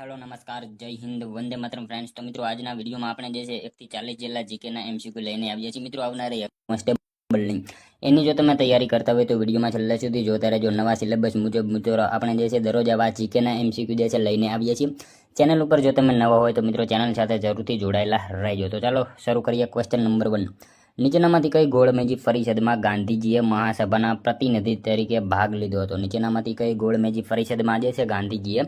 Hello, નમસ્કાર, જય Hind, Vande Mataram friends તો મિત્રો, આજના વિડીયોમાં આપણે જે છે, એકથી ચાલીસ જેટલા જીકેના એમસીક્યુ લઈને આવ્યા છીએ. મિત્રો, આવનારી કોન્સ્ટેબલની એની જો તમે તૈયારી કરતા હોય તો વિડીયોમાં છેલ્લે સુધી જોતા રહેજો નવા સિલેબસ મુજબ મિત્રો, આપણે જે છે, દરરોજ આવા જીકેના એમસીક્યુ જે છે, લઈને આવીએ છીએ. ચેનલ ઉપર જો તમે નવા હોય તો મિત્રો ચેનલ સાથે જરૂરથી જોડાયેલા રહેજો. તો ચાલો, શરૂ કરીએ ક્વેશ્ચન નંબર વન નીચેનામાંથી કઈ ગોળમેજી પરિષદમાં ગાંધીજીએ મહાસભાના પ્રતિનિધિ તરીકે ભાગ લીધો હતો? નીચેનામાંથી કઈ ગોળમેજી પરિષદમાં જે છે, ગાંધીજીએ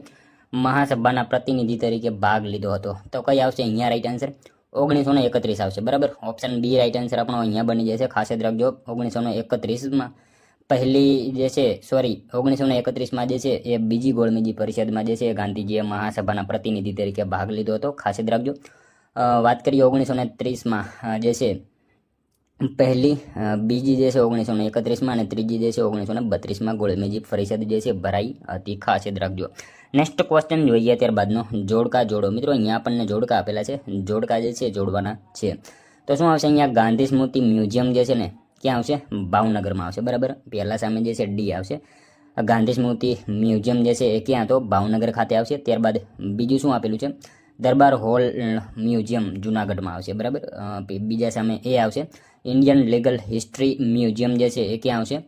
મહાસભાના પ્રતિનિધિ તરીકે ભાગ લીધો હતો. તો કઈ આવશે? અહીંયા રાઈટ આન્સર ઓગણીસો એકત્રીસ આવશે. બરાબર? ઓપ્શન બી રાઈટ આન્સર આપણો અહીંયા બની જશે. ખાસ યાદ રાખજો. ઓગણીસો એકત્રીસમાં પહેલી જે છે સોરી ઓગણીસો ને એકત્રીસમાં જે છે, એ બીજી ગોળમેજી પરિષદમાં જે છે ગાંધીજીએ મહાસભાના પ્રતિનિધિ તરીકે ભાગ લીધો હતો. ખાસ યાદ રાખજો. વાત કરીએ ઓગણીસો ને ત્રીસમાં જે છે પહેલી બીજી જે છે ઓગણીસો ને એકત્રીસમાં અને ત્રીજી જે છે ઓગણીસો ને બત્રીસમાં ગોળમેજી પરિષદ જે છે ભરાઈ હતી. ખાસ યાદ રાખજો. નેક્સ્ટ ક્વેશ્ચન જોઈએ ત્યારબાદનો. જોડકા જોડો. મિત્રો, અહીંયા આપણને જોડકા આપેલા છે. જોડકા જે છે, જોડવાના છે. તો શું આવશે અહીંયા? ગાંધી સ્મૃતિ મ્યુઝિયમ જે છે ને, ક્યાં આવશે? ભાવનગરમાં આવશે. બરાબર? પહેલા સામે જે છે, ડી આવશે. ગાંધી સ્મૃતિ મ્યુઝિયમ જે છે, એ ક્યાં? તો ભાવનગર ખાતે આવશે. ત્યારબાદ બીજું શું આપેલું છે? દરબાર હોલ મ્યુઝિયમ જુનાગઢમાં આવશે, બરાબર? બીજા સામે એ આવશે. ઇન્ડિયન લીગલ હિસ્ટ્રી મ્યુઝિયમ જે છે, એ ક્યાં આવશે?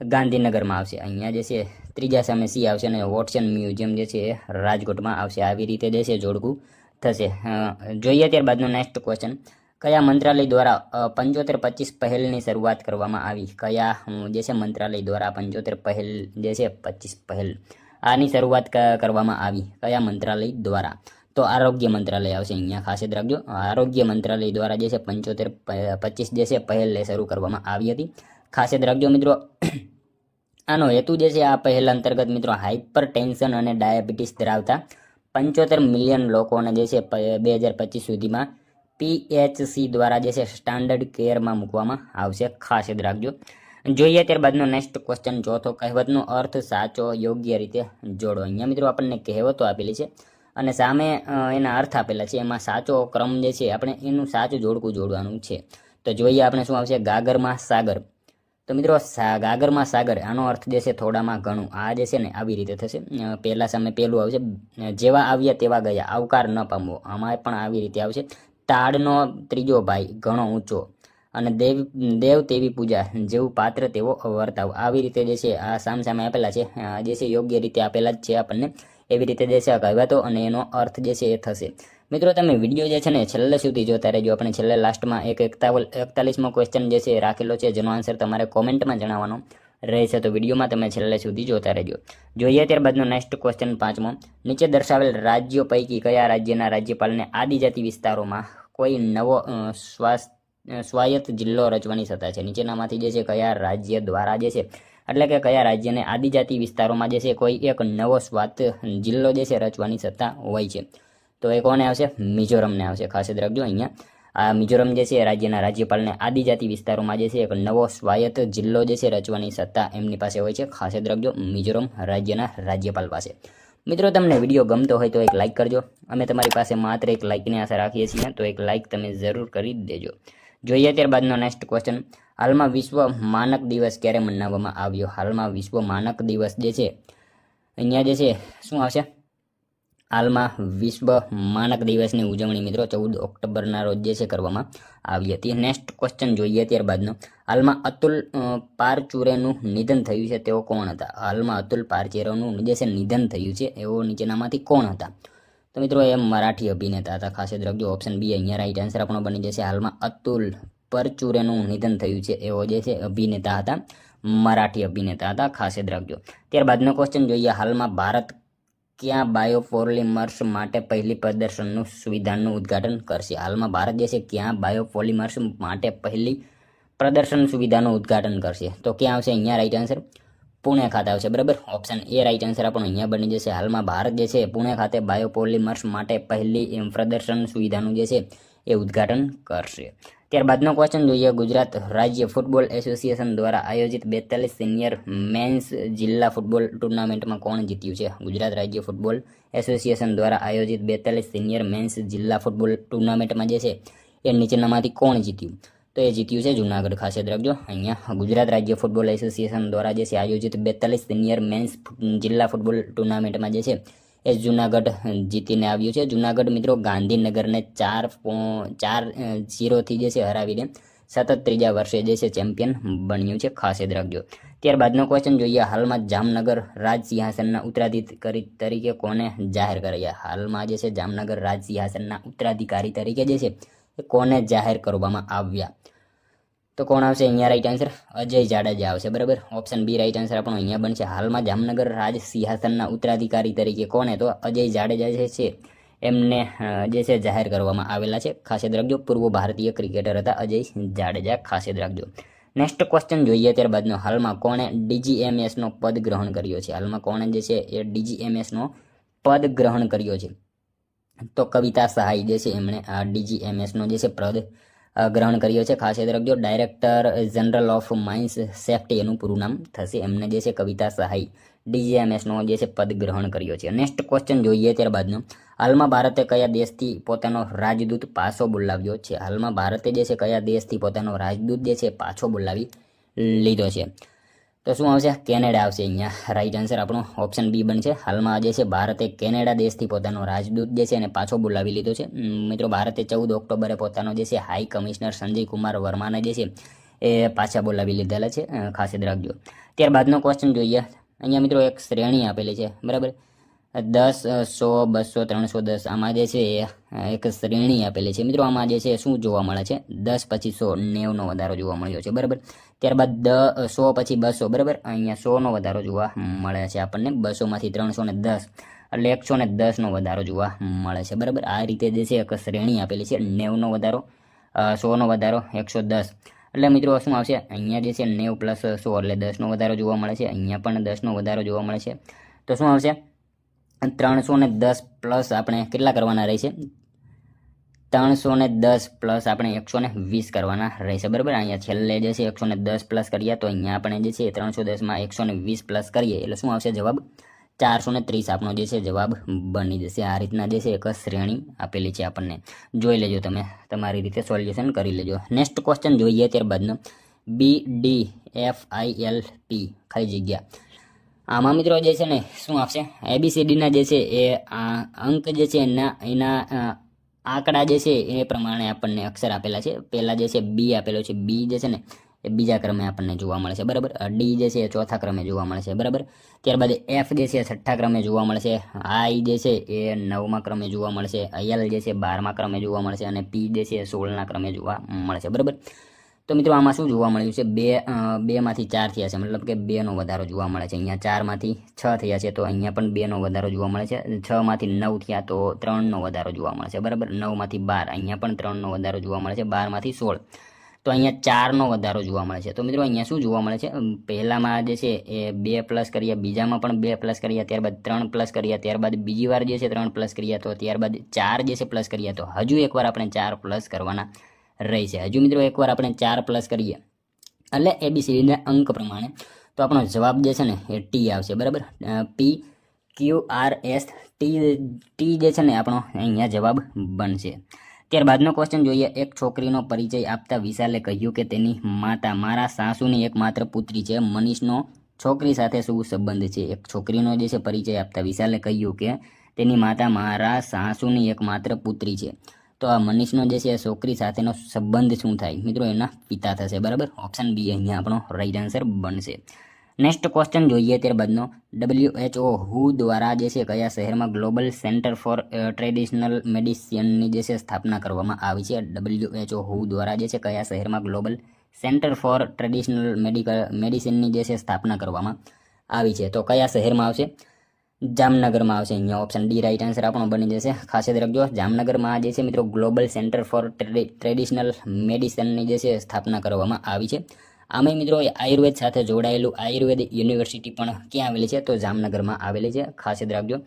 ગાંધીનગરમાં આવશે. અહીંયા જે છે, ત્રીજા સામે સી આવશે અને વોટસન મ્યુઝિયમ જે છે, એ રાજકોટમાં આવશે. આવી રીતે જે છે, જોડકું થશે. જોઈએ ત્યારબાદનો નેક્સ્ટ ક્વેશ્ચન કયા મંત્રાલય દ્વારા પંચોતેર પચીસ પહેલની શરૂઆત કરવામાં આવી? કયા જે છે, મંત્રાલય દ્વારા પંચોતેર પહેલ, જે છે, પચીસ પહેલ, આની શરૂઆત કરવામાં આવી? કયા મંત્રાલય દ્વારા? તો આરોગ્ય મંત્રાલય આવશે અહીંયા ખાસ યાદ રાખજો. આરોગ્ય મંત્રાલય દ્વારા જે છે પંચોતેર પચીસ જે છે પહેલ શરૂ કરવામાં આવી હતી. ખાસ યાદ રાખજો મિત્રો, આનો હેતુ જે છે આ પહેલ અંતર્ગત મિત્રો હાઇપર અને ડાયાબિટીસ ધરાવતા પંચોતેર મિલિયન લોકોને જે છે બે હજાર પચીસ સુધીમાં પીએચસી દ્વારા જે છે સ્ટાન્ડર્ડ કેરમાં મૂકવામાં આવશે. ખાસ યાદ રાખજો. જોઈએ ત્યારબાદનો નેક્સ્ટ ક્વેશ્ચન, ચોથો કહેવતનો અર્થ સાચો, યોગ્ય રીતે જોડો. અહીંયા મિત્રો આપણને કહેવતો આપેલી છે અને સામે એના અર્થ આપેલા છે. એમાં સાચો ક્રમ જે છે, આપણે એનું સાચું જોડકું જોડવાનું છે. તો જોઈએ આપણે શું આવશે? ગાગરમાં સાગર. તો મિત્રો ગાગરમાં સાગર, આનો અર્થ જે છે, થોડામાં ઘણું. આ જે છે ને, આવી રીતે થશે. પહેલાં સામે પહેલું આવશે. જેવા આવ્યા તેવા ગયા. આવકાર ન પામવો. આમાં પણ આવી રીતે આવશે. તાડનો ત્રીજો ભાઈ, ઘણો ઊંચો. અને દેવ દેવ તેવી પૂજા, જેવું પાત્ર તેવો વર્તાવ. આવી રીતે જે છે, આ સામ સામે આપેલા છે. જે છે, યોગ્ય રીતે આપેલા જ છે આપણને. એવી રીતે જે છે કહેવાતો અને એનો અર્થ જે છે એ થશે. મિત્રો, તમે વીડિયો જે છે ને છેલ્લે સુધી જોતા રહેજો. આપણે છેલ્લે લાસ્ટમાં એક એકતાવલ, એકતાલીસમો ક્વેશ્ચન જે છે રાખેલો છે. જેનો આન્સર તમારે કોમેન્ટમાં જણાવવાનો રહેશે. તો વિડીયોમાં તમે છેલ્લે સુધી જોતા રહેજો. જોઈએ ત્યારબાદનો નેક્સ્ટ ક્વેશ્ચન પાંચમો. નીચે દર્શાવેલ રાજ્યો પૈકી કયા રાજ્યના રાજ્યપાલને આદિજાતિ વિસ્તારોમાં કોઈ નવો સ્વાસ્થ્ય સ્વાયત્ત જિલ્લો રચવાની સત્તા છે? નીચેનામાંથી જે છે કયા રાજ્ય દ્વારા જે છે એટલે કે કયા રાજ્યને આદિજાતિ વિસ્તારોમાં જે છે કોઈ એક નવો સ્વાત જિલ્લો જે છે રચવાની સત્તા હોય છે. તો એ કોને આવશે? મિઝોરમને આવશે. ખાસ યાદ રાખજો અહીંયા. આ મિઝોરમ જે છે રાજ્યના રાજ્યપાલને આદિજાતિ વિસ્તારોમાં જે છે એક નવો સ્વાયત્ત જિલ્લો જે છે રચવાની સત્તા એમની પાસે હોય છે. ખાસ યાદ રાખજો, મિઝોરમ રાજ્યના રાજ્યપાલ પાસે. મિત્રો, તમને વીડિયો ગમતો હોય તો એક લાઇક કરજો. અમે તમારી પાસે માત્ર એક લાઇકની આશા રાખીએ છીએ. તો એક લાઇક તમે જરૂર કરી દેજો. જોઈએ ત્યારબાદનો નેક્સ્ટ ક્વેશ્ચન હાલમાં વિશ્વ માનક દિવસ ક્યારે મનાવવામાં આવ્યો? હાલમાં વિશ્વ માનક દિવસ જે છે, અહીંયા જે છે, શું આવશે? હાલમાં વિશ્વ માનક દિવસની ઉજવણી મિત્રો ચૌદ ઓક્ટોબરના રોજ જે છે કરવામાં આવી હતી. નેક્સ્ટ ક્વેશ્ચન જોઈએ ત્યારબાદનો. હાલમાં અતુલ પારચુરેનું નિધન થયું છે, તેઓ કોણ હતા? હાલમાં અતુલ પારચુરેનું જે છે નિધન થયું છે એવો નીચેનામાંથી કોણ હતા? તો મિત્રો એ મરાઠી અભિનેતા હતા. ખાસ યાદ રાખજો ઓપ્શન બી અહીંયા રાઈટ આન્સર આપણો બની જશે. હાલમાં અતુલ પરચુરેનું નિધન થયું છે એવો જે છે અભિનેતા હતા, મરાઠી અભિનેતા હતા, ખાસ યાદ રાખજો. ત્યારબાદનો ક્વેશ્ચન જોઈએ, હાલમાં ભારત ક્યાં બાયોપોલિમર્સ માટે પહેલી પ્રદર્શનનું સુવિધાનું ઉદ્ઘાટન કરશે? હાલમાં ભારત છે ક્યાં બાયોપોલિમર્સ માટે પહેલી પ્રદર્શન સુવિધાનું ઉદ્ઘાટન કરશે? તો ક્યાં આવશે? અહીંયા રાઈટ આન્સર પુણે ખાતે આવશે. બરાબર? ઓપ્શન એ રાઈટ આન્સર આપણો અહીંયા બની જશે. હાલમાં ભારત જે છે, પુણે ખાતે બાયોપોલિમર્સ માટે પહેલી પ્રદર્શન સુવિધાનું જે છે, એ ઉદ્ઘાટન કરશે. ત્યારબાદનો ક્વેશ્ચન જોઈએ. ગુજરાત રાજ્ય ફૂટબોલ એસોસિએશન દ્વારા આયોજિત બેતાલીસ સિનિયર મેન્સ જિલ્લા ફૂટબોલ ટુર્નામેન્ટમાં કોણ જીત્યું છે? ગુજરાત રાજ્ય ફૂટબોલ એસોસિએશન દ્વારા આયોજિત બેતાલીસ સિનિયર મેન્સ જિલ્લા ફૂટબોલ ટુર્નામેન્ટમાં જે છે, એ નીચેનામાંથી કોણ જીત્યું? તો એ જીત્યું છે જુનાગઢ ખાસ યાદ અહીંયા ગુજરાત રાજ્ય ફૂટબોલ એસોસિએશન દ્વારા જે છે આયોજિત બેતાલીસ સિનિયર મેન્સ જિલ્લા ફૂટબોલ ટુર્નામેન્ટમાં જે છે એ જુનાગઢ જીતીને આવ્યું છે. જુનાગઢ મિત્રો ગાંધીનગરને ચાર ચાર ઝીરોથી જે છે હરાવીને સતત ત્રીજા વર્ષે જે છે ચેમ્પિયન બન્યું છે. ખાસ યાદ રાખજો. ત્યારબાદનો ક્વેશ્ચન જોઈએ, હાલમાં જામનગર રાજ સિંહાસનના ઉત્તરાધિકારી તરીકે કોને જાહેર કર્યા? હાલમાં જે છે જામનગર રાજ સિંહાસનના ઉત્તરાધિકારી તરીકે જે છે એ કોને જાહેર કરવામાં આવ્યા? તો કોણ આવશે? અહીંયા રાઈટ આન્સર અજય જાડેજા આવશે, બરાબર? ઓપ્શન બી રાઈટ આન્સર આપણો અહીંયા બનશે. હાલમાં જામનગર રાજ સિંહાસનના ઉત્તરાધિકારી તરીકે કોને તો અજય જાડેજા જે છે, એમને જે છે જાહેર કરવામાં આવેલા છે. ખાસ યાદ રાખજો, પૂર્વ ભારતીય ક્રિકેટર હતા અજય જાડેજા. ખાસ યાદ રાખજો. નેક્સ્ટ ક્વેશ્ચન જોઈએ ત્યારબાદનો. હાલમાં કોણે ડીજીએમએસનો પદ ગ્રહણ કર્યો છે? હાલમાં કોણે જે છે, એ ડીજીએમએસનો પદ ગ્રહણ કર્યો છે? તો કવિતા સહાય જે છે, એમણે આ ડીજીએમએસનો જે છે, પદ ગ્રહણ કર્યો છે. ખાસ યાદ રાખજો director general of mines safety એનું પૂરું નામ થશે. એમને જે છે કવિતા સહાય ડીજીએમએસનો જે છે પદ ગ્રહણ કર્યો છે. નેક્સ્ટ ક્વેશ્ચન જોઈએ ત્યારબાદનો. હાલમાં ભારતે કયા દેશથી પોતાનો રાજદૂત પાછો બોલાવ્યો છે? હાલમાં ભારતે જે છે કયા દેશથી પોતાનો રાજદૂત જે છે પાછો બોલાવી લીધો છે? તો શું આવશે? કેનેડા આવશે અહીંયા. રાઈટ આન્સર આપણો ઓપ્શન બી બનશે. હાલમાં જે છે ભારતે કેનેડા દેશથી પોતાનો રાજદૂત જે છે એને પાછો બોલાવી લીધો છે. મિત્રો, ભારતે ચૌદ ઓક્ટોબરે પોતાનો જે છે હાઈ કમિશનર સંજય કુમાર વર્માને જે છે એ પાછા બોલાવી લીધેલા છે. ખાસ યાદ રાખજો. ત્યારબાદનો ક્વેશ્ચન જોઈએ. અહીંયા મિત્રો એક શ્રેણી આપેલી છે. બરાબર? દસ સો, બસો, ત્રણસો, દસ. આમાં જે છે એક શ્રેણી આપેલી છે. મિત્રો, આમાં જે છે, શું જોવા મળે છે? દસ પછી સો, નેવનો વધારો જોવા મળ્યો છે. બરાબર? ત્યારબાદ દ સો પછી બસો. બરાબર? અહીંયા સોનો વધારો જોવા મળે છે આપણને. બસોમાંથી ત્રણસો ને દસ. એટલે એકસો ને દસનો વધારો જોવા મળે છે. બરાબર? આ રીતે જે છે, એક શ્રેણી આપેલી છે. નેવનો વધારો સોનો વધારો, એકસો દસ. એટલે મિત્રો, શું આવશે? અહીંયા જે છે, નેવ પ્લસ સો એટલે દસનો વધારો જોવા મળે છે. અહીંયા પણ દસનો વધારો જોવા મળે છે. તો શું આવશે? ત્રણસો ને દસ પ્લસ આપણે કેટલા કરવાના રહેશે? ત્રણસો ને દસ પ્લસ આપણે એકસો ને વીસ કરવાના રહેશે, બરાબર? અહીંયા છેલ્લે જે છે એકસો ને દસ પ્લસ કરીએ તો અહીંયા આપણે જે છે ત્રણસો દસમાં એકસો ને વીસ પ્લસ કરીએ. એટલે શું આવશે જવાબ? ચારસો ને ત્રીસ આપણો જે છે જવાબ બની જશે. આ રીતના જે છે એક શ્રેણી આપેલી છે આપણને. જોઈ લેજો તમે. તમારી રીતે સોલ્યુશન કરી લેજો. નેક્સ્ટ ક્વેશ્ચન જોઈએ ત્યારબાદનો. B D F I L P ખાલી જગ્યા. આમાં મિત્રો જે છે ને શું આપશે એબીસીડીના જે છે એ આ અંક જે છે એના એના આંકડા જે છે એ પ્રમાણે આપણને અક્ષર આપેલા છે પહેલા જે છે બી આપેલો છે બી જે છે ને એ બીજા ક્રમે આપણને જોવા મળે છે બરાબર ડી જે છે એ ચોથા ક્રમે જોવા મળે છે બરાબર ત્યારબાદ એફ જે છે એ છઠ્ઠા ક્રમે જોવા મળશે આઈ જે છે એ નવમા ક્રમે જોવા મળશે એલ જે છે બારમા ક્રમે જોવા મળશે અને પી જે છે એ સોળના ક્રમે જોવા મળશે બરાબર તો મિત્રો આમાં શું જોવા મળ્યું છે? બે બેમાંથી ચાર થયા છે. મતલબ કે બેનો વધારો જોવા મળે છે. અહીંયા ચારમાંથી છ થયા છે. તો અહીંયા પણ બેનો વધારો જોવા મળે છે. છમાંથી નવ થયા તો ત્રણનો વધારો જોવા મળે છે. બરાબર? નવમાંથી બાર. અહીંયા પણ ત્રણનો વધારો જોવા મળે છે. બારમાંથી સોળ. તો અહીંયા ચારનો વધારો જોવા મળે છે. તો મિત્રો અહીંયા શું જોવા મળે છે? પહેલામાં જે છે એ બે પ્લસ કર્યા, બીજામાં પણ બે પ્લસ કર્યા, ત્યારબાદ ત્રણ પ્લસ કર્યા, ત્યારબાદ બીજી વાર જે છે ત્રણ પ્લસ કર્યા, તો ત્યારબાદ ચાર જે છે પ્લસ કર્યા. તો હજુ એકવાર આપણે ચાર પ્લસ કરવાના રહેશે હજુ મિત્રો એકવાર આપણે ચાર પ્લસ કરીએ. એટલે એબીસીડીના અંક પ્રમાણે તો આપણો જવાબ જે છે ને એ ટી આવશે. બરાબર? P Q R S T T જે છે ને આપણો અહીંયા જવાબ બનશે. ત્યારબાદનો ક્વેશ્ચન જોઈએ. એક છોકરીનો પરિચય આપતા વિશાલે કહ્યું કે તેની માતા મારા સાસુની એકમાત્ર પુત્રી છે. મનીષનો છોકરી સાથે શું સંબંધ છે? એક છોકરીનો જે છે પરિચય આપતા વિશાલે કહ્યું કે તેની માતા મારા સાસુની એકમાત્ર પુત્રી છે. તો આ મનીષનો જે છે છોકરી સાથેનો સંબંધ શું થાય? મિત્રો, એના પિતા થશે, બરાબર? ઓપ્શન બી અહીંયા આપણો રાઈટ આન્સર બનશે. નેક્સ્ટ ક્વેશ્ચન જોઈએ ત્યારબાદનો. ડબલ્યુ એચ ઓ હુ દ્વારા જે છે કયા શહેરમાં ગ્લોબલ સેન્ટર ફોર ટ્રેડિશનલ મેડિસિનની જે છે સ્થાપના કરવામાં આવી છે? ડબલ્યુ એચ ઓ હુ દ્વારા જે છે કયા શહેરમાં global centre for traditional medical મેડિસિનની જે છે સ્થાપના કરવામાં આવી છે? તો કયા શહેરમાં આવશે? જામનગરમાં આવશે. અહીંયા ઓપ્શન ડી રાઇટ આન્સર આપણો બની જશે. ખાસ યાદ રાખજો, જામનગરમાં જે છે મિત્રો ગ્લોબલ સેન્ટર ફોર ટ્રેડિશનલ મેડિસનની જે છે સ્થાપના કરવામાં આવી છે. આમાં મિત્રો આયુર્વેદ સાથે જોડાયેલું આયુર્વેદ યુનિવર્સિટી પણ ક્યાં આવેલી છે? તો જામનગરમાં આવેલી છે. ખાસ યાદ રાખજો.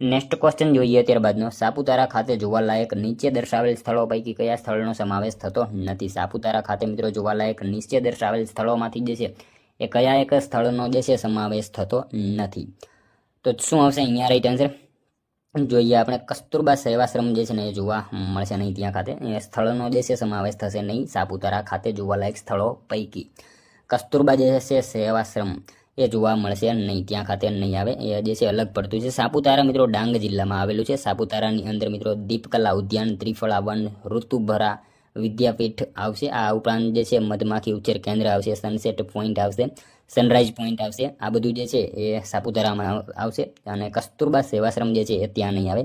નેક્સ્ટ ક્વેશ્ચન જોઈએ ત્યારબાદનો. સાપુતારા ખાતે જોવાલાયક નીચે દર્શાવેલ સ્થળો પૈકી કયા સ્થળનો સમાવેશ થતો નથી? સાપુતારા ખાતે મિત્રો, જોવાલાયક નીચે દર્શાવેલ સ્થળોમાંથી જે છે, એ કયા એક સ્થળનો જે છે સમાવેશ થતો નથી? તો શું આવશે અહીંયા રાઈટ આન્સર જોઈએ આપણે કસ્તુરબા સેવાશ્રમ જે છે ને એ જોવા મળશે નહીં ત્યાં ખાતે. એ સ્થળનો જે છે સમાવેશ થશે નહીં, સાપુતારા ખાતે જોવાલાયક સ્થળો પૈકી. કસ્તુરબા જે છે સેવાશ્રમ એ જોવા મળશે નહીં ત્યાં ખાતે નહીં આવે. એ જે છે અલગ પડતું છે. સાપુતારા મિત્રો ડાંગ જિલ્લામાં આવેલું છે. સાપુતારાની અંદર મિત્રો દીપકલા ઉદ્યાન, ત્રિફળા વન, ઋતુભરા વિદ્યાપીઠ આવશે. આ ઉપરાંત જે છે મધમાખી ઉછેર કેન્દ્ર આવશે. સનસેટ પોઈન્ટ આવશે. સનરાઈઝ પોઈન્ટ આવશે. આ બધું જે છે એ સાપુતારામાં આવશે. અને કસ્તુરબા સેવાશ્રમ જે છે એ ત્યાં નહીં આવે.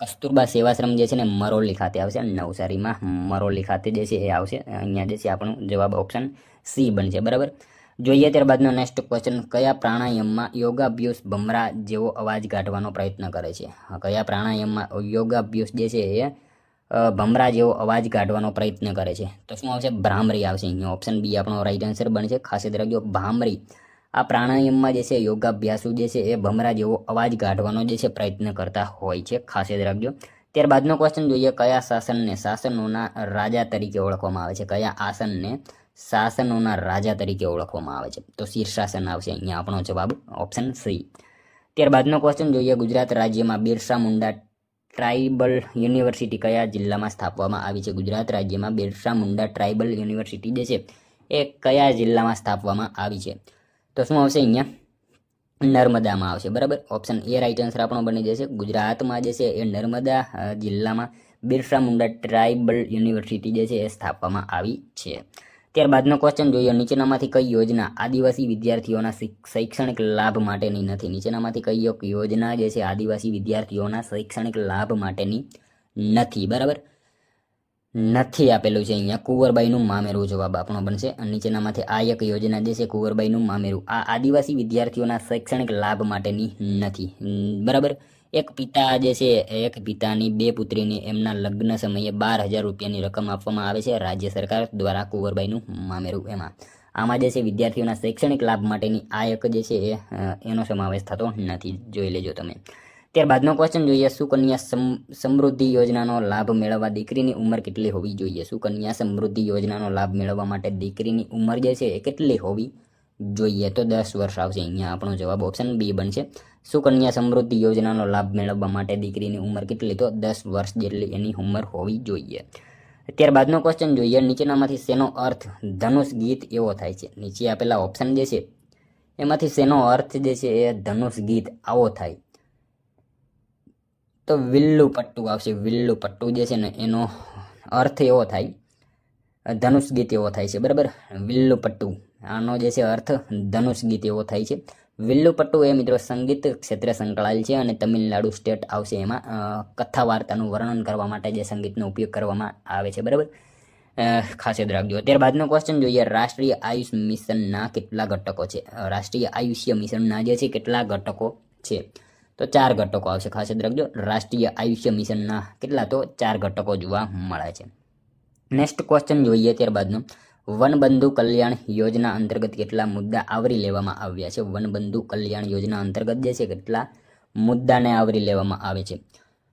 કસ્તુરબા સેવાશ્રમ જે છે ને મરોલી ખાતે આવશે. નવસારીમાં મરોલી ખાતે જે છે એ આવશે. અહીંયા જે છે આપણું જવાબ ઓપ્શન સી બનશે. બરાબર? જોઈએ ત્યારબાદનો નેક્સ્ટ ક્વેશ્ચન કયા પ્રાણાયામમાં યોગાભ્યાસ ભમરા જેવો અવાજ કાઢવાનો પ્રયત્ન કરે છે? કયા પ્રાણાયામમાં યોગાભ્યાસ જે છે એ ભમરા જેવો અવાજ કાઢવાનો પ્રયત્ન કરે છે. તો શું આવશે? ભ્રામરી આવશે અહીંયા. ઓપ્શન બી આપણો રાઈટ આન્સર બનશે. ખાસ યાદ રાખજો ભામરી આ પ્રાણાયામમાં જે છે, યોગાભ્યાસુ જે છે, એ ભમરા જેવો અવાજ કાઢવાનો જે છે, પ્રયત્ન કરતા હોય છે. ખાસ યાદ રાખજો. ત્યારબાદનો ક્વેશ્ચન જોઈએ, કયા શાસનને શાસનોના રાજા તરીકે ઓળખવામાં આવે છે? કયા આસનને શાસનોના રાજા તરીકે ઓળખવામાં આવે છે? તો શીર્ષાસન આવશે અહીંયા આપણો જવાબ ઓપ્શન સી ત્યારબાદનો ક્વેશ્ચન જોઈએ, ગુજરાત રાજ્યમાં બિરસા મુંડા ટ્રાઇબલ યુનિવર્સિટી કયા જિલ્લામાં સ્થાપવામાં આવી છે? ગુજરાત રાજ્યમાં બિરસા મુંડા ટ્રાઇબલ યુનિવર્સિટી જે છે, એ કયા જિલ્લામાં સ્થાપવામાં આવી છે? તો શું આવશે અહીંયા? નર્મદામાં આવશે, બરાબર? ઓપ્શન એ રાઈટ આન્સર આપણો બની જશે. ગુજરાતમાં જે છે, એ નર્મદા જિલ્લામાં બિરસા મુંડા ટ્રાઇબલ યુનિવર્સિટી જે છે, એ સ્થાપવામાં આવી છે. ત્યારબાદનો ક્વેશ્ચન જોઈએ. નીચેનામાંથી કઈ યોજના આદિવાસી વિદ્યાર્થીઓના શૈક્ષણિક લાભ માટેની નથી. નીચેનામાંથી કઈ યોજના જે છે આદિવાસી વિદ્યાર્થીઓના શૈક્ષણિક લાભ માટેની નથી. બરાબર? નથી આપેલું છે અહીંયા. કુંવરબાઈનું મામેરું જવાબ આપણો બનશે. અને નીચેનામાંથી આ એક યોજના જે છે કુંવરબાઈનું મામેરું. આ આદિવાસી વિદ્યાર્થીઓના શૈક્ષણિક લાભ માટેની નથી. બરાબર? એક પિતા જે છે, એક પિતાની બે પુત્રીને એમના લગ્ન સમયે બાર હજાર રૂપિયાની રકમ આપવામાં આવે છે રાજ્ય સરકાર દ્વારા કુંવરબાઈનું મામેરું એમાં. આમાં જે છે, વિદ્યાર્થીઓના શૈક્ષણિક લાભ માટેની આ એક જે છે એનો સમાવેશ થતો નથી. જોઈ લેજો તમે. ત્યારબાદનો ક્વેશ્ચન જોઈએ, સુકન્યા સમ- સમૃદ્ધિ યોજનાનો લાભ મેળવવા દીકરીની ઉંમર કેટલી હોવી જોઈએ? સુકન્યા સમૃદ્ધિ યોજનાનો લાભ મેળવવા માટે દીકરીની ઉંમર જે છે, એ કેટલી હોવી જોઈએ તો દસ વર્ષ આવશે. અહીંયા આપણો જવાબ ઓપ્શન બી બનશે. સુકન્યા સમૃદ્ધિ યોજનાનો લાભ મેળવવા માટે દીકરીની ઉંમર કેટલી? તો દસ વર્ષ જેટલી એની ઉંમર હોવી જોઈએ. ત્યારબાદનો ક્વેશ્ચન જોઈએ. નીચેનામાંથી શેનો અર્થ? ધનુષ ગીત એવો થાય છે. નીચે આપેલા ઓપ્શન જે છે, એમાંથી શેનો અર્થ જે છે એ ધનુષ ગીત આવો થાય. તો વિલ્લુ પટ્ટુ આવશે. વિલ્લુ પટ્ટુ જે છે ને, એનો અર્થ એવો થાય. ધનુષ ગીત એવો થાય છે. બરાબર? વિલ્લુ પટ્ટુ. આનો જે છે અર્થ, ધનુષ ગીત એવો થાય છે. વિલ્લુપટ્ટુ એ મિત્રો સંગીત ક્ષેત્રે સંકળાયેલ છે અને તમિલનાડુ સ્ટેટ આવશે એમાં કથા વાર્તાનું વર્ણન કરવા માટે જે સંગીતનો ઉપયોગ કરવામાં આવે છે, બરાબર? ખાસ યાદ રાખજો. ત્યારબાદનો ક્વેશ્ચન જોઈએ, રાષ્ટ્રીય આયુષ મિશનના કેટલા ઘટકો છે? રાષ્ટ્રીય આયુષ્ય મિશનના જે છે કેટલા ઘટકો છે? તો ચાર ઘટકો આવશે, ખાસ યાદ રાખજો. રાષ્ટ્રીય આયુષ્ય મિશનના કેટલા? તો ચાર ઘટકો જોવા મળે છે. નેક્સ્ટ ક્વેશ્ચન જોઈએ ત્યારબાદનો. વનબંધુ કલ્યાણ યોજના અંતર્ગત કેટલા મુદ્દા આવરી લેવામાં આવ્યા છે? વનબંધુ કલ્યાણ યોજના અંતર્ગત જે છે, કેટલા મુદ્દાને આવરી લેવામાં આવે છે?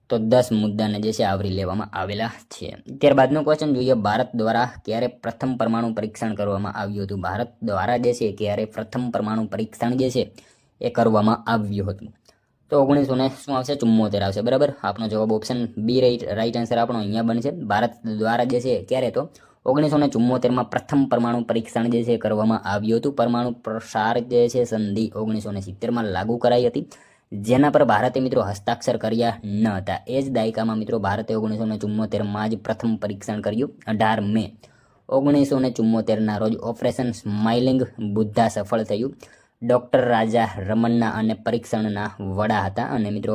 તો દસ મુદ્દાને જે છે, આવરી લેવામાં આવેલા છે. ત્યારબાદનો ક્વેશ્ચન જોઈએ, ભારત દ્વારા ક્યારે પ્રથમ પરમાણુ પરીક્ષણ કરવામાં આવ્યું હતું? ભારત દ્વારા જે છે, ક્યારે પ્રથમ પરમાણુ પરીક્ષણ જે છે, એ કરવામાં આવ્યું હતું? તો ઓગણીસો ને શું આવશે? ચુમ્મોતેર આવશે. બરાબર? આપણો જવાબ option B right right answer આપણો અહીંયા બનશે. ભારત દ્વારા જે છે, ક્યારે તો ઓગણીસો ને ચુમ્મોતેરમાં પ્રથમ પરમાણુ પરીક્ષણ જે છે કરવામાં આવ્યું હતું. પરમાણુ પ્રસાર જે છે સંધિ ઓગણીસો ને સિત્તેરમાં લાગુ કરાઈ હતી. જેના પર ભારતે મિત્રો હસ્તાક્ષર કર્યા ન હતા. એ જ દાયકામાં મિત્રો ભારતે ઓગણીસો ને ચુમ્મોતેરમાં જ પ્રથમ પરીક્ષણ કર્યું. અઢાર મે ઓગણીસો ને ચુમ્મોતેરના રોજ ઓપરેશન સ્માઇલિંગ બુદ્ધા સફળ થયું. ડૉક્ટર રાજા રમન્ના અને પરીક્ષણના વડા હતા. અને મિત્રો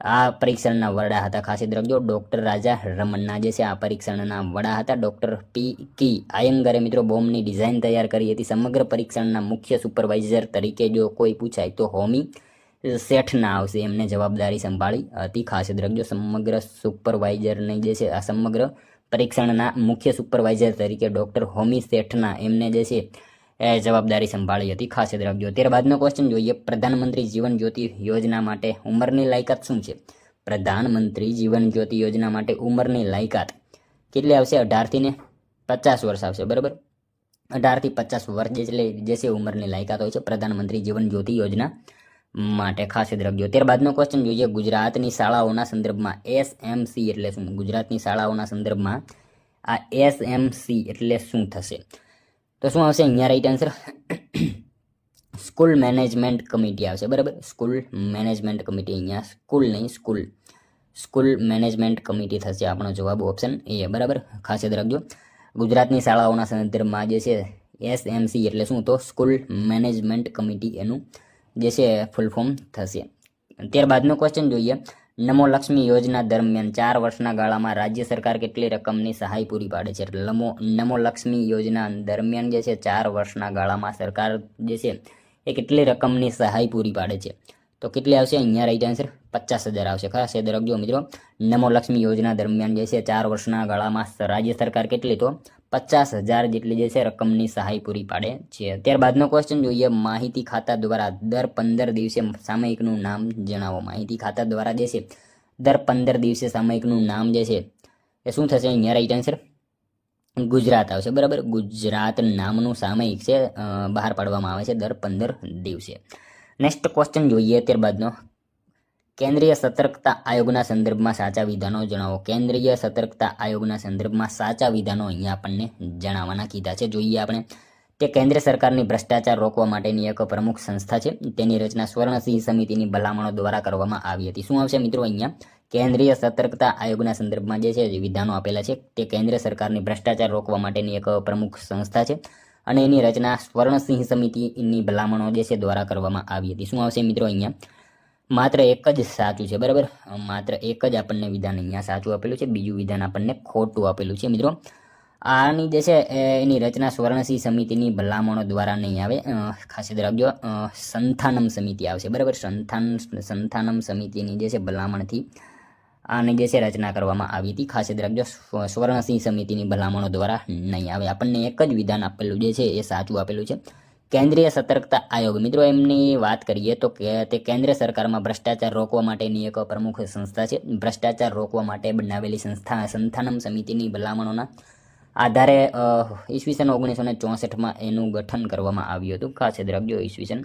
આ પરીક્ષણના વડા હતા. ખાસ યાદ રાખજો, ડૉક્ટર રાજા રમન્ના જે છે, આ પરીક્ષણના વડા હતા. ડૉક્ટર પી કી આયંગરે મિત્રો બોમ્બની ડિઝાઇન તૈયાર કરી હતી. સમગ્ર પરીક્ષણના મુખ્ય સુપરવાઇઝર તરીકે જો કોઈ પૂછાય તો હોમી શેઠના આવશે. એમને જવાબદારી સંભાળી હતી. ખાસ યાદ રાખજો, સમગ્ર સુપરવાઇઝરની જે છે, આ સમગ્ર પરીક્ષણના મુખ્ય સુપરવાઇઝર તરીકે ડૉક્ટર હોમી શેઠના એમને જે છે જવાબદારી સંભાળી હતી ખાસ યાદ રાખજો. ત્યારબાદનો ક્વેશ્ચન જોઈએ. પ્રધાનમંત્રી જીવન જ્યોતિ યોજના માટે ઉંમરની લાયકાત શું છે? પ્રધાનમંત્રી જીવન જ્યોતિ યોજના માટે ઉંમરની લાયકાત કેટલી આવશે? અઢારથી ને પચાસ વર્ષ આવશે, બરાબર? અઢારથી પચાસ વર્ષ જેટલે જે છે ઉંમરની લાયકાત હોય છે પ્રધાનમંત્રી જીવન જ્યોતિ યોજના માટે. ખાસ યાદ રાખજો. ત્યારબાદનો ક્વેશ્ચન જોઈએ. ગુજરાતની શાળાઓના સંદર્ભમાં એસ એમ સી એટલે શું? ગુજરાતની શાળાઓના સંદર્ભમાં આ એસ એમ સી એટલે શું થશે? તો શું આવશે? અહીંયા right answer school management committee આવશે, બરાબર? સ્કૂલ મેનેજમેન્ટ કમિટી અહીંયા સ્કૂલ નહીં સ્કૂલ સ્કૂલ મેનેજમેન્ટ કમિટી થશે આપણો જવાબ ઓપ્શન એ બરાબર? ખાસ યાદ રાખજો. ગુજરાતની શાળાઓના સંદર્ભમાં જે છે એસએમસી એટલે શું? તો સ્કૂલ મેનેજમેન્ટ કમિટી એનું જે છે ફૂલ ફોર્મ થશે. ત્યારબાદનો ક્વેશ્ચન જોઈએ. નમો લક્ષ્મી યોજના દરમિયાન ચાર વર્ષના ગાળામાં રાજ્ય સરકાર કેટલી રકમની સહાય પૂરી પાડે છે? એટલે નમો નમો લક્ષ્મી યોજના દરમિયાન જે છે, ચાર વર્ષના ગાળામાં સરકાર જે છે, એ કેટલી રકમની સહાય પૂરી પાડે છે? તો કેટલી આવશે? અહીંયા રાઈટ આન્સર પચાસ હજાર આવશે. ખાસ યાદ રાખજો મિત્રો નમો લક્ષ્મી યોજના દરમિયાન જે છે, ચાર વર્ષના ગાળામાં રાજ્ય સરકાર કેટલી તો પચાસ હજાર જેટલી જે છે, રકમની સહાય પૂરી પાડે છે. ત્યારબાદનો ક્વેશ્ચન જોઈએ, માહિતી ખાતા દ્વારા દર પંદર દિવસે સામયિકનું નામ જણાવો. માહિતી ખાતા દ્વારા જે છે, દર પંદર દિવસે સામયિકનું નામ જે છે, એ શું થશે? અહીંયા રાઈટ આન્સર ગુજરાત આવશે. બરાબર? ગુજરાત નામનું સામયિક છે બહાર પાડવામાં આવે છે દર પંદર દિવસે. નેક્સ્ટ ક્વેશ્ચન જોઈએ ત્યારબાદનો કેન્દ્રીય સતર્કતા આયોગના સંદર્ભમાં સાચા વિધાનો જણાવો. કેન્દ્રીય સતર્કતા આયોગના સંદર્ભમાં સાચા વિધાનો અહીંયા આપણને જણાવવાના કીધા છે. જોઈએ આપણે તે કેન્દ્ર સરકારની ભ્રષ્ટાચાર રોકવા માટેની એક પ્રમુખ સંસ્થા છે. તેની રચના સ્વર્ણસિંહ સમિતિની ભલામણો દ્વારા કરવામાં આવી હતી. શું આવશે મિત્રો અહીંયા? કેન્દ્રીય સતર્કતા આયોગના સંદર્ભમાં જે છે વિધાનો આપેલા છે તે કેન્દ્ર સરકારની ભ્રષ્ટાચાર રોકવા માટેની એક પ્રમુખ સંસ્થા છે. અને એની રચના સ્વર્ણસિંહ સમિતિની ભલામણો જે છે દ્વારા કરવામાં આવી હતી. શું આવશે મિત્રો અહીંયા? માત્ર એક જ સાચું છે, બરાબર? માત્ર એક જ આપણને વિધાન અહીંયા સાચું આપેલું છે, બીજું વિધાન આપણને ખોટું આપેલું છે, મિત્રો. આની જે છે એની રચના સ્વર્ણસિંહ સમિતિની ભલામણો દ્વારા નહીં આવે. ખાસ યાદ રાખજો સંથાનમ સમિતિ આવશે, બરાબર? સંથાન, સંથાનમ સમિતિની જે છે ભલામણથી આની જે છે રચના કરવામાં આવી હતી. ખાસ યાદ રાખજો સ્વર્ણસિંહ સમિતિની ભલામણો દ્વારા નહીં આવે. આપણને એક જ વિધાન આપેલું જે છે એ સાચું આપેલું છે. કેન્દ્રીય સતર્કતા આયોગ. મિત્રો, એમની વાત કરીએ તો તે કેન્દ્ર સરકારમાં ભ્રષ્ટાચાર રોકવા માટેની એક પ્રમુખ સંસ્થા છે. ભ્રષ્ટાચાર રોકવા માટે બનાવેલી સંસ્થા સંસ્થાનમ સમિતિની ભલામણોના આધારે ઈસવીસન ઓગણીસો ચોસઠમાં એનું ગઠન કરવામાં આવ્યું હતું. ખાસ યાદ રાખજો, ઈસવીસન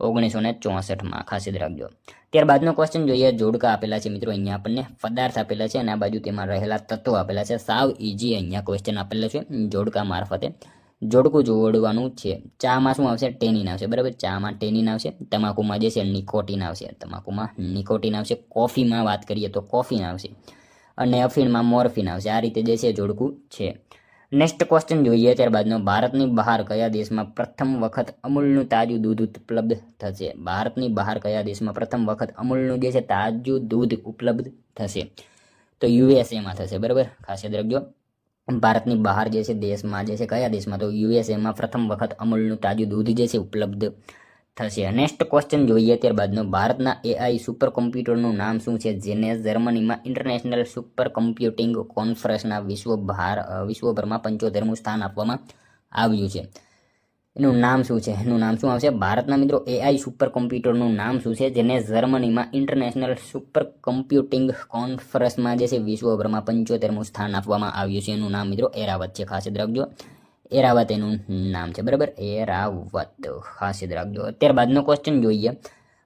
ઓગણીસો ને ચોસઠમાં ખાસ યાદ રાખજો. ત્યારબાદનો ક્વેશ્ચન જોઈએ, જોડકા આપેલા છે મિત્રો, અહીંયા આપણને પદાર્થ આપેલા છે અને આ બાજુ તેમાં રહેલા તત્વો આપેલા છે. સાવ ઇઝી અહીંયા ક્વેશ્ચન આપેલા છે, જોડકા મારફતે. જોડકું જોડવાનું છે. ચામાં શું આવશે? ટેનિન આવશે, બરાબર? ચામાં ટેનિન આવશે, તમાકુમાં જે છે નિકોટીન આવશે. તમાકુમાં નિકોટીન આવશે. કોફીમાં વાત કરીએ તો કોફીન આવશે. અને અફીણમાં મોર્ફિન આવશે. આ રીતે જે છે જોડકું છે. નેક્સ્ટ ક્વેશ્ચન જોઈએ ત્યારબાદનો. ભારતની બહાર કયા દેશમાં પ્રથમ વખત અમૂલનું તાજું દૂધ ઉપલબ્ધ થશે? ભારતની બહાર કયા દેશમાં પ્રથમ વખત અમૂલનું જે છે તાજું દૂધ ઉપલબ્ધ થશે? તો યુએસએમાં થશે, બરાબર? ખાસ યાદ રાખજો. ભારતની બહાર જે છે દેશમાં જે છે કયા દેશમાં? તો યુએસએમાં પ્રથમ વખત અમૂલનું તાજું દૂધ જે છે ઉપલબ્ધ થશે. નેક્સ્ટ ક્વેશ્ચન જોઈએ ત્યારબાદનો. ભારતના એઆઈ સુપર કોમ્પ્યુટરનું નામ શું છે? જેને જર્મનીમાં ઇન્ટરનેશનલ સુપર કોમ્પ્યુટિંગ કોન્ફરન્સના વિશ્વ ભાર વિશ્વભરમાં પંચોતેરમું સ્થાન આપવામાં આવ્યું છે. એનું નામ શું છે? એનું નામ શું આવશે? ભારતના મિત્રો એઆઈ સુપર કોમ્પ્યુટરનું નામ શું છે? જેને જર્મનીમાં ઇન્ટરનેશનલ સુપર કમ્પ્યુટિંગ કોન્ફરન્સમાં જે છે, વિશ્વભરમાં પંચોતેરમું સ્થાન આપવામાં આવ્યું છે. એનું નામ મિત્રો, એરાવત છે. ખાસ યાદ રાખજો. એરાવત એનું નામ છે, બરાબર? એરાવત. ખાસ યાદ રાખજો. ત્યારબાદનો ક્વેશ્ચન જોઈએ.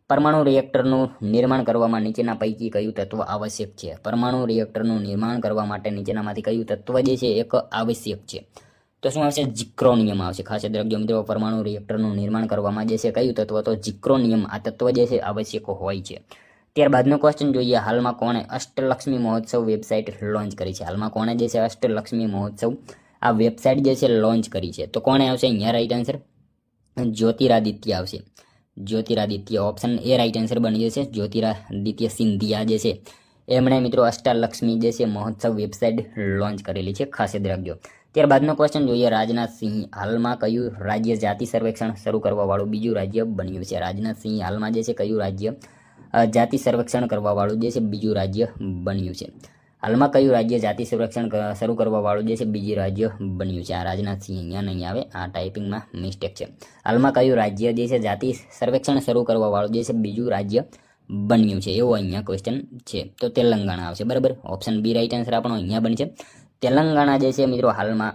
પરમાણુ રિએક્ટરનું નિર્માણ કરવામાં નીચેના પૈકી કયું તત્વ આવશ્યક છે? પરમાણુ રિએક્ટરનું નિર્માણ કરવા માટે નીચેનામાંથી કયું તત્વ જે છે, એક આવશ્યક છે. તો શું આવશે? જીક્રોનિયમ આવશે. ખાસ યાદ રાખજો મિત્રો, પરમાણુ રિએક્ટરનું નિર્માણ કરવામાં જે છે, કયું તત્વ? તો જીક્રોનિયમ આ તત્વ જે છે, આવશ્યક હોય છે. ત્યારબાદનો ક્વેશ્ચન જોઈએ. હાલમાં કોણે અષ્ટલક્ષ્મી મહોત્સવ વેબસાઇટ લોન્ચ કરી છે? હાલમાં કોણે જે છે, અષ્ટલક્ષ્મી મહોત્સવ આ વેબસાઇટ જે છે લોન્ચ કરી છે. તો કોણે આવશે? અહીંયા રાઈટ આન્સર જ્યોતિરાદિત્ય આવશે. Jyotiraditya option A right answer બની જશે. જ્યોતિરાદિત્ય સિંધિયા જે છે, એમણે મિત્રો અષ્ટાલક્ષ્મી જે છે મહોત્સવ વેબસાઇટ લોન્ચ કરેલી છે ખાસ યાદ રાખજો. ત્યારબાદનો ક્વેશ્ચન જોઈએ. રાજનાથસિંહ હાલમાં કયું રાજ્ય જાતિ સર્વેક્ષણ શરૂ કરવાવાળું બીજું રાજ્ય બન્યું છે? રાજનાથસિંહ હાલમાં જે છે કયું રાજ્ય જાતિ સર્વેક્ષણ કરવાવાળું જે છે બીજું રાજ્ય બન્યું છે? હાલમાં કયું રાજ્ય જાતિ સંરક્ષણ શરૂ કરવાવાળું જે છે બીજું રાજ્ય બન્યું છે? આ રાજનાથસિંહ અહીંયા નહીં આવે. આ ટાઈપિંગમાં મિસ્ટેક છે. હાલમાં કયું રાજ્ય જે છે જાતિ સર્વેક્ષણ શરૂ કરવાવાળું જે છે બીજું રાજ્ય બન્યું છે? એવો અહીંયા ક્વેશ્ચન છે. તો તેલંગાણા આવશે. બરાબર? ઓપ્શન બી રાઈટ આન્સર આપણો અહીંયા બનશે તેલંગાણા જે છે મિત્રો હાલમાં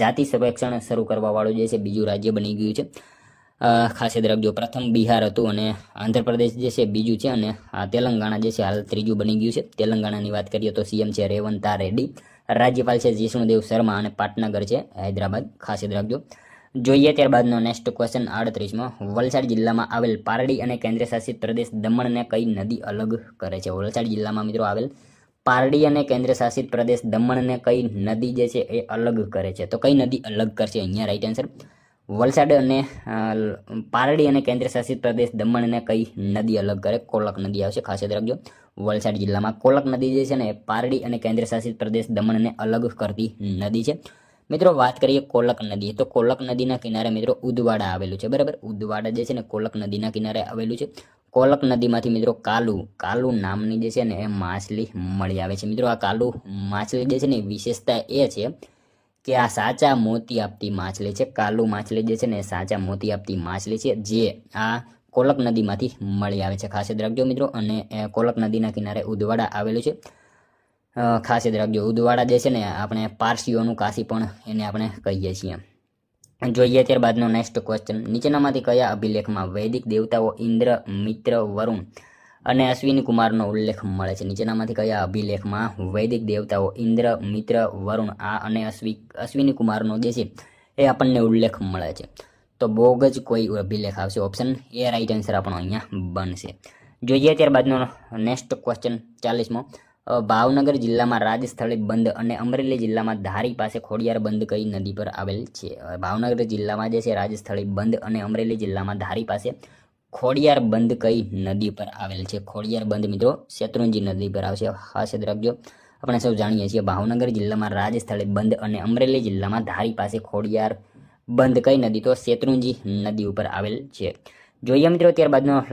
જાતિ સર્વેક્ષણ શરૂ કરવાવાળું જે છે બીજું રાજ્ય બની ગયું છે. ખાસ યાદ રાખજો. પ્રથમ બિહાર હતું અને આંધ્રપ્રદેશ જે છે, બીજું છે અને આ તેલંગાણા જે છે, હાલ ત્રીજું બની ગયું છે. તેલંગાણાની વાત કરીએ તો સીએમ છે રેવંતા રેડ્ડી. રાજ્યપાલ છે જીષ્ણુદેવ શર્મા અને પાટનગર છે હૈદરાબાદ. ખાસ યાદ રાખજો. જોઈએ ત્યારબાદનો નેક્સ્ટ ક્વેશ્ચન આડત્રીસમાં. વલસાડ જિલ્લામાં આવેલ પારડી અને કેન્દ્રશાસિત પ્રદેશ દમણને કઈ નદી અલગ કરે છે? વલસાડ જિલ્લામાં મિત્રો આવેલ પારડી અને કેન્દ્રશાસિત પ્રદેશ દમણને કઈ નદી જે છે એ અલગ કરે છે? તો કઈ નદી અલગ કરશે? અહીંયા રાઈટ આન્સર વલસાડ અને પારડી અને કેન્દ્રશાસિત પ્રદેશ દમણને કઈ નદી અલગ કરે? કોલક નદી આવશે, ખાસ યાદ રાખજો. વલસાડ જિલ્લામાં કોલક નદી જે છે ને, પારડી અને કેન્દ્રશાસિત પ્રદેશ દમણને અલગ કરતી નદી છે. મિત્રો, વાત કરીએ કોલક નદી તો કોલક નદીના કિનારે મિત્રો ઉદવાડા આવેલું છે, બરાબર? ઉદવાડા જે છે ને, કોલક નદીના કિનારે આવેલું છે. કોલક નદીમાંથી મિત્રો કાલુ કાલુ નામની જે છે ને, એ માછલી મળી આવે છે. મિત્રો, આ કાલુ માછલી જે છે ને, વિશેષતા એ છે કે આ સાચા મોતી આપતી માછલી છે, કાલુ માછલી જે છે ને સાચા મોતી આપતી માછલી છે, જે આ કોલક નદીમાંથી મળી આવે છે. ખાસ યાદ રાખજો મિત્રો, અને કોલક નદીના કિનારે ઉદવાડા આવેલું છે. ખાસ યાદ રાખજો, ઉદવાડા જે છે ને આપણે પારસીઓનું કાશી પણ એને આપણે કહીએ છીએ. જોઈએ ત્યારબાદનો નેક્સ્ટ ક્વેશ્ચન નીચેનામાંથી કયા અભિલેખમાં વૈદિક દેવતાઓ ઇન્દ્ર, મિત્ર, વરુણ અને અશ્વિની કુમારનો ઉલ્લેખ મળે છે. નીચેનામાંથી કયા અભિલેખમાં વૈદિક દેવતાઓ ઇન્દ્ર, મિત્ર, વરુણ, આ અને અશ્વિ અશ્વિની કુમારનો જે છે, એ આપણને ઉલ્લેખ મળે છે. તો બોગ જ કોઈ અભિલેખ આવશે. ઓપ્શન એ રાઈટ આન્સર આપણો અહીંયા બનશે. જોઈએ ત્યારબાદનો નેક્સ્ટ ક્વેશ્ચન ચાલીસમો. ભાવનગર જિલ્લામાં રાજસ્થળે બંધ અને અમરેલી જિલ્લામાં ધારી પાસે ખોડિયાર બંધ કઈ નદી પર આવેલ છે? ભાવનગર જિલ્લામાં જે છે, રાજસ્થળે બંધ અને અમરેલી જિલ્લામાં ધારી પાસે ખોડિયાર બંધ કઈ નદી પર આવેલ છે? ખોડિયાર બંધ મિત્રો, શેત્રુંજી નદી પર આવશે. ખાસ યાદ રાખજો, આપણે સૌ જાણીએ છીએ ભાવનગર જિલ્લામાં રાજસ્થળે બંધ અને અમરેલી જિલ્લામાં ધારી પાસે ખોડિયાર બંધ કઈ નદી? તો શેત્રુંજી નદી ઉપર આવેલ છે. જોઈએ મિત્રો, ત્યારબાદનો